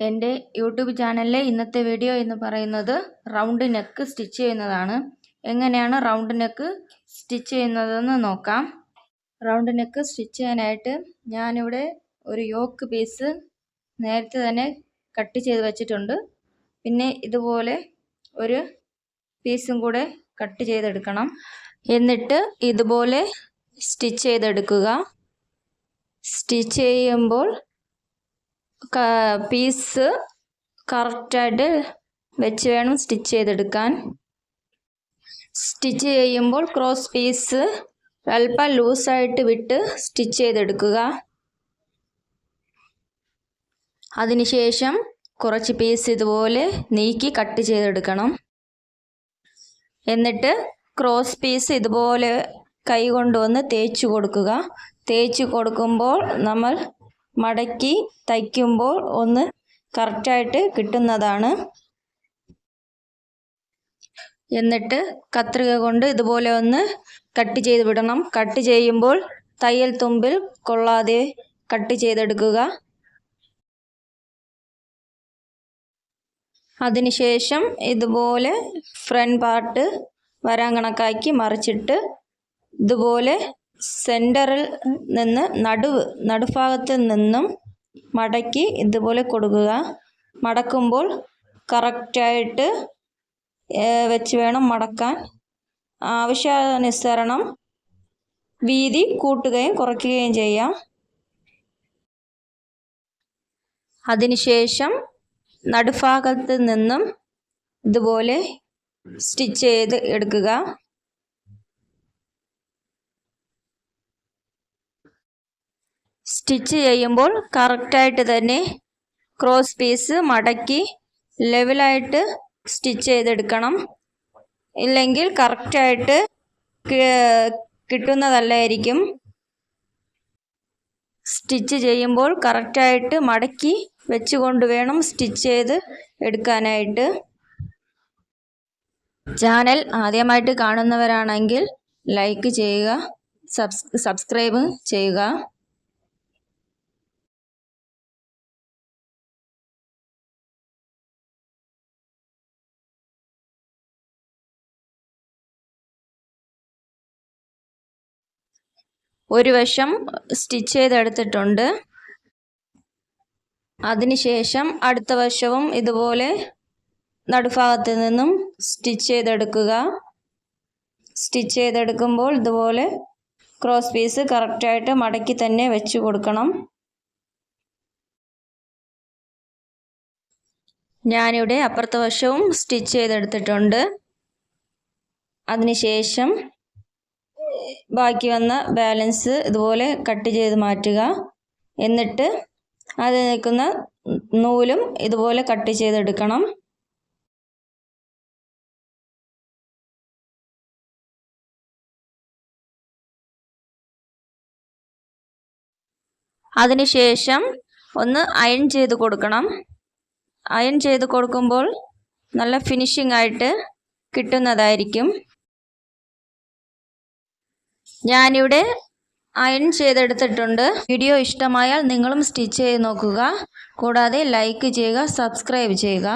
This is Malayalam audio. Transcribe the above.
എന്റെ യൂട്യൂബ് ചാനലിലെ ഇന്നത്തെ വീഡിയോ എന്ന് പറയുന്നത് റൗണ്ട് നെക്ക് സ്റ്റിച്ച് ചെയ്യുന്നതാണ്. എങ്ങനെയാണ് റൗണ്ട് നെക്ക് സ്റ്റിച്ച് ചെയ്യുന്നതെന്ന് നോക്കാം. റൗണ്ട് നെക്ക് സ്റ്റിച്ച് ചെയ്യാനായിട്ട് ഞാനിവിടെ ഒരു യോക്ക് പീസ് നേരത്തെ തന്നെ കട്ട് ചെയ്ത് വെച്ചിട്ടുണ്ട്. പിന്നെ ഇതുപോലെ ഒരു പീസും കൂടെ കട്ട് ചെയ്തെടുക്കണം. എന്നിട്ട് ഇതുപോലെ സ്റ്റിച്ച് ചെയ്തെടുക്കുക. സ്റ്റിച്ച് ചെയ്യുമ്പോൾ പീസ് കറക്റ്റായിട്ട് വെച്ച് വേണം സ്റ്റിച്ച് ചെയ്തെടുക്കാൻ. സ്റ്റിച്ച് ചെയ്യുമ്പോൾ ക്രോസ് പീസ് അല്പം ലൂസായിട്ട് വിട്ട് സ്റ്റിച്ച് ചെയ്തെടുക്കുക. അതിനുശേഷം കുറച്ച് പീസ് ഇതുപോലെ നീക്കി കട്ട് ചെയ്തെടുക്കണം. എന്നിട്ട് ക്രോസ് പീസ് ഇതുപോലെ കൈ കൊണ്ടുവന്ന് തേച്ച് കൊടുക്കുക. തേച്ച് കൊടുക്കുമ്പോൾ നമ്മൾ മടക്കി തയ്ക്കുമ്പോൾ ഒന്ന് കറക്റ്റായിട്ട് കിട്ടുന്നതാണ്. എന്നിട്ട് കത്രിക കൊണ്ട് ഇതുപോലെ ഒന്ന് കട്ട് ചെയ്ത് വിടണം. കട്ട് ചെയ്യുമ്പോൾ തയ്യൽ തുമ്പിൽ കൊള്ളാതെ കട്ട് ചെയ്തെടുക്കുക. അതിനുശേഷം ഇതുപോലെ ഫ്രണ്ട് പാർട്ട് വരാൻ കണക്കാക്കി മറിച്ചിട്ട് ഇതുപോലെ സെന്ററിൽ നിന്ന് നടുവ് നടുഭാഗത്ത് നിന്നും മടക്കി ഇതുപോലെ കൊടുക്കുക. മടക്കുമ്പോൾ കറക്റ്റായിട്ട് വെച്ച് വേണം മടക്കാൻ. ആവശ്യാനുസരണം വീതി കൂട്ടുകയും കുറയ്ക്കുകയും ചെയ്യാം. അതിനുശേഷം നടുഭാഗത്ത് നിന്നും ഇതുപോലെ സ്റ്റിച്ച് ചെയ്ത് എടുക്കുക. സ്റ്റിച്ച് ചെയ്യുമ്പോൾ കറക്റ്റായിട്ട് തന്നെ ക്രോസ് പീസ് മടക്കി ലെവലായിട്ട് സ്റ്റിച്ച് ചെയ്തെടുക്കണം. ഇല്ലെങ്കിൽ കറക്റ്റായിട്ട് കിട്ടുന്നതല്ലായിരിക്കും. സ്റ്റിച്ച് ചെയ്യുമ്പോൾ കറക്റ്റായിട്ട് മടക്കി വെച്ചുകൊണ്ട് വേണം സ്റ്റിച്ച് ചെയ്ത് എടുക്കാനായിട്ട്. ചാനൽ ആദ്യമായിട്ട് കാണുന്നവരാണെങ്കിൽ ലൈക്ക് ചെയ്യുക സബ്സ്ക്രൈബ് ചെയ്യുക. ഒരു വശം സ്റ്റിച്ച് ചെയ്തെടുത്തിട്ടുണ്ട്. അതിനുശേഷം അടുത്ത വശവും ഇതുപോലെ നടുഭാഗത്ത് നിന്നും സ്റ്റിച്ച് ചെയ്തെടുക്കുക. സ്റ്റിച്ച് ചെയ്തെടുക്കുമ്പോൾ ഇതുപോലെ ക്രോസ് പീസ് കറക്റ്റായിട്ട് മടക്കി തന്നെ വെച്ച് കൊടുക്കണം. ഞാനിവിടെ അപ്പുറത്തെ വശവും സ്റ്റിച്ച് ചെയ്തെടുത്തിട്ടുണ്ട്. അതിനുശേഷം ബാക്കി വന്ന ബാലൻസ് ഇതുപോലെ കട്ട് ചെയ്ത് മാറ്റുക. എന്നിട്ട് അത് നിൽക്കുന്ന നൂലും ഇതുപോലെ കട്ട് ചെയ്തെടുക്കണം. അതിനുശേഷം ഒന്ന് അയൺ ചെയ്ത് കൊടുക്കണം. അയൺ ചെയ്ത് കൊടുക്കുമ്പോൾ നല്ല ഫിനിഷിംഗ് ആയിട്ട് കിട്ടുന്നതായിരിക്കും. ഞാനിവിടെ അയൺ ചെയ്തെടുത്തിട്ടുണ്ട്. വീഡിയോ ഇഷ്ടമായാൽ നിങ്ങളും സ്റ്റിച്ച് ചെയ്ത് നോക്കുക. കൂടാതെ ലൈക്ക് ചെയ്യുക സബ്സ്ക്രൈബ് ചെയ്യുക.